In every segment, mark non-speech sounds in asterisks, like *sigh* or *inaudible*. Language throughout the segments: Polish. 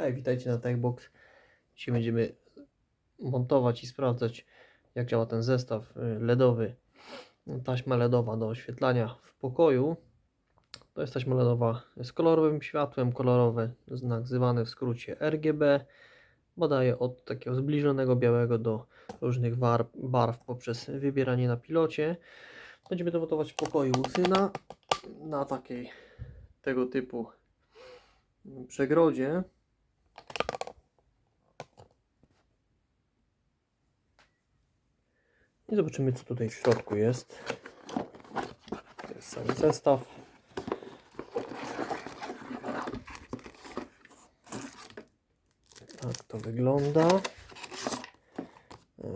Hej, witajcie na Techbox. Dzisiaj będziemy montować i sprawdzać, jak działa ten zestaw y, LEDowy. Taśma LEDowa do oświetlania w pokoju. To jest taśma LEDowa z kolorowym światłem, kolorowe, nazywane w skrócie RGB. Podaje od takiego zbliżonego białego do różnych barw, barw poprzez wybieranie na pilocie. Będziemy to montować w pokoju u syna na takiej tego typu przegrodzie. I zobaczymy, co tutaj w środku jest. To jest cały zestaw. Tak to wygląda. E,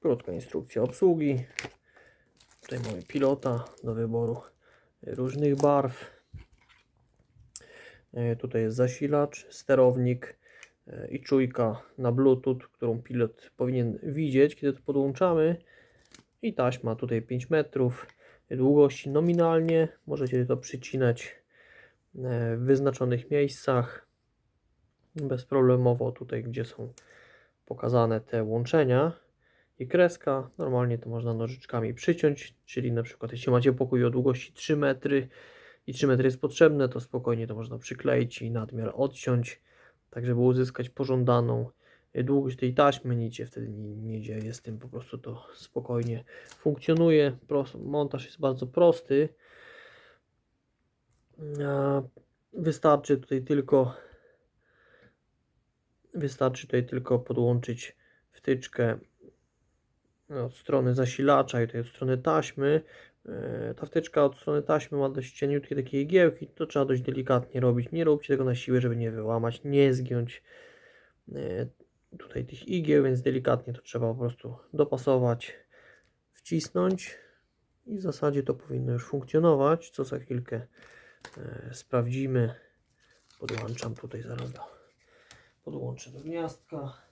Krótka instrukcja obsługi. Tutaj mamy pilota do wyboru różnych barw. E, Tutaj jest zasilacz, sterownik e, i czujka na Bluetooth, którą pilot powinien widzieć, kiedy to podłączamy. I taśma tutaj 5 metrów długości nominalnie. Możecie to przycinać e, w wyznaczonych miejscach bezproblemowo tutaj, gdzie są pokazane te łączenia i kreska. Normalnie to można nożyczkami przyciąć, czyli na przykład jeśli macie pokój o długości 3 metry i 3 metry jest potrzebne, to spokojnie to można przykleić i nadmiar odciąć, tak żeby uzyskać pożądaną długość tej taśmy, nic się wtedy nie, nie dzieje z tym, po prostu to spokojnie funkcjonuje. Montaż jest bardzo prosty. Wystarczy tutaj tylko wystarczy tutaj tylko podłączyć wtyczkę od strony zasilacza i tutaj od strony taśmy. E, Ta wtyczka od strony taśmy ma dość cieniutkie takie igiełki, to trzeba dość delikatnie robić. Nie róbcie tego na siłę, żeby nie wyłamać, nie zgiąć e, tutaj tych igieł, więc delikatnie to trzeba po prostu dopasować, wcisnąć i w zasadzie to powinno już funkcjonować, co za chwilkę e, sprawdzimy. Podłączam tutaj zaraz do, podłączę do gniazdka.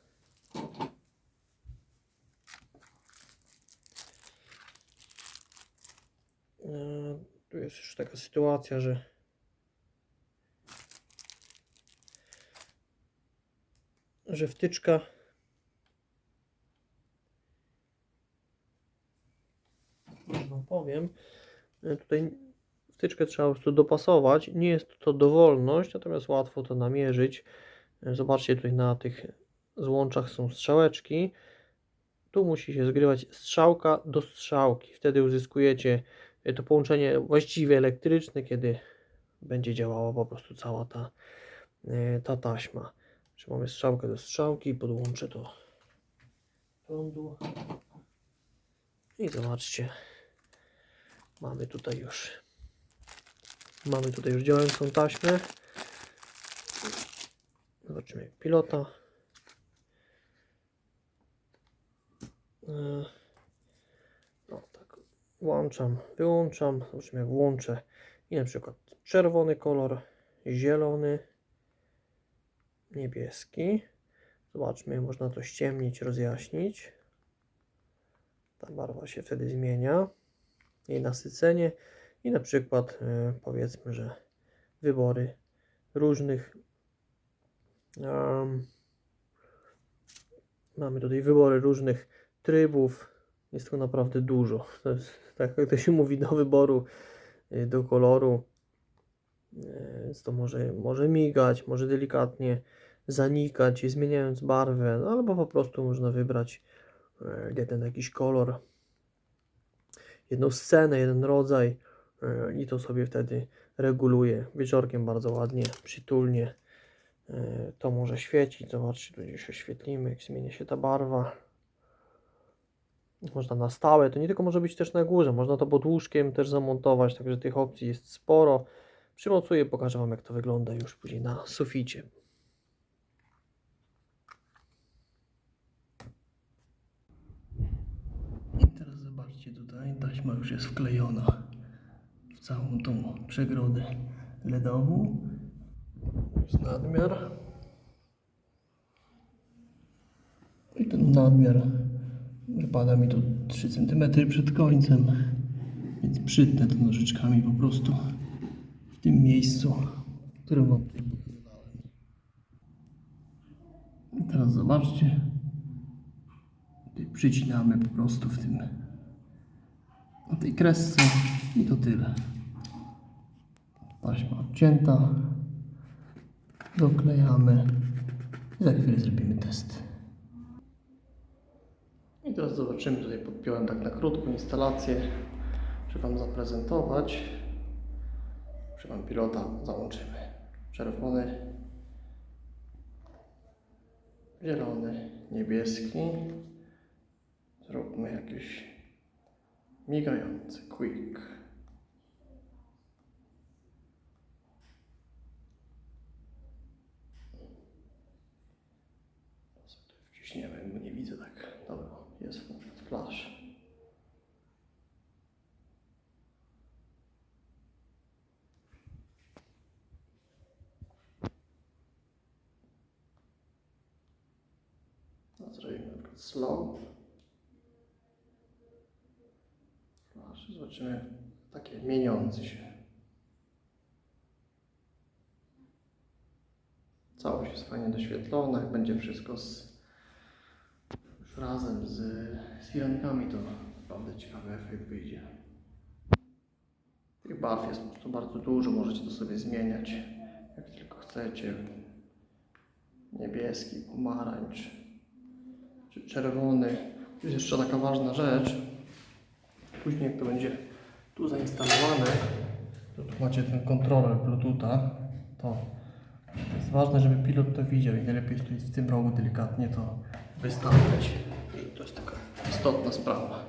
E, Tu jest już taka sytuacja, że że wtyczka wam powiem. E, tutaj wtyczkę trzeba po prostu dopasować. Nie jest to dowolność natomiast łatwo to namierzyć. E, zobaczcie tutaj na tych złączach są strzałeczki. Tu musi się zgrywać strzałka do strzałki. Wtedy uzyskujecie e, to połączenie właściwie elektryczne kiedy będzie działała po prostu cała ta, ta taśma czy mamy strzałkę do strzałki, podłączę do prądu i zobaczcie, mamy tutaj już mamy tutaj już działającą taśmę. Zobaczymy jak pilota. No tak, włączam, wyłączam, zobaczymy jak włączę i na przykład czerwony kolor, zielony, niebieski. Zobaczmy, można to ściemnić, rozjaśnić. Ta barwa się wtedy zmienia. Jej nasycenie i na przykład e, powiedzmy, że wybory różnych em, mamy tutaj wybory różnych trybów. Jest tego naprawdę dużo. *laughs* To jest, tak jak to się mówi, do wyboru, y, do koloru. E, Więc to może, może migać, może delikatnie zanikać, zmieniając barwę, no albo po prostu można wybrać jeden jakiś kolor, jedną scenę, jeden rodzaj e, i to sobie wtedy reguluje. Wieczorkiem bardzo ładnie, przytulnie e, to może świecić. Zobaczcie, tu gdzieś oświetlimy, jak zmienia się ta barwa. Można na stałe, to nie tylko może być też na górze, można to pod łóżkiem też zamontować, także tych opcji jest sporo. Przymocuję, pokażę Wam jak to wygląda już później na suficie. I teraz tutaj, taśma już jest wklejona w całą tą przegrodę LEDową. Jest nadmiar. I ten nadmiar wypada mi tu 3 cm przed końcem, więc przytnę to nożyczkami po prostu w tym miejscu, które Wam tutaj pokazywałem. I teraz zobaczcie. Tutaj przycinamy po prostu w tym na tej kresce i to tyle. Taśma odcięta. Doklejamy i za chwilę zrobimy test. I teraz zobaczymy, tutaj podpiąłem tak na krótką instalację, żeby Wam zaprezentować. Przy Wam pilota załączymy czerwony, zielony, niebieski. Zróbmy jakiś migający quick. Wciśniemy, bo nie widzę tak. Dobra, jest flash. Zrobimy slow. Flash, zobaczymy takie mieniące się. Całość jest fajnie doświetlona, jak będzie wszystko z, już razem z, z firankami, to naprawdę ciekawy efekt wyjdzie. Tych barw jest po prostu bardzo dużo, możecie to sobie zmieniać jak tylko chcecie. Niebieski, pomarańcz czy czerwony. Jest jeszcze taka ważna rzecz. Później jak to będzie tu zainstalowane, to tu macie ten kontroler Bluetootha, to jest ważne, żeby pilot to widział i najlepiej jest w tym rogu delikatnie to wystawiać, że to jest taka istotna sprawa.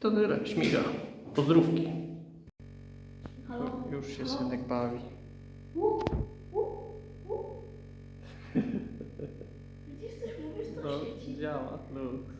To tyle, śmiga. Pozdrówki. Halo? Już się synek bawi. Widzisz, coś mówisz, to No, działa, luz.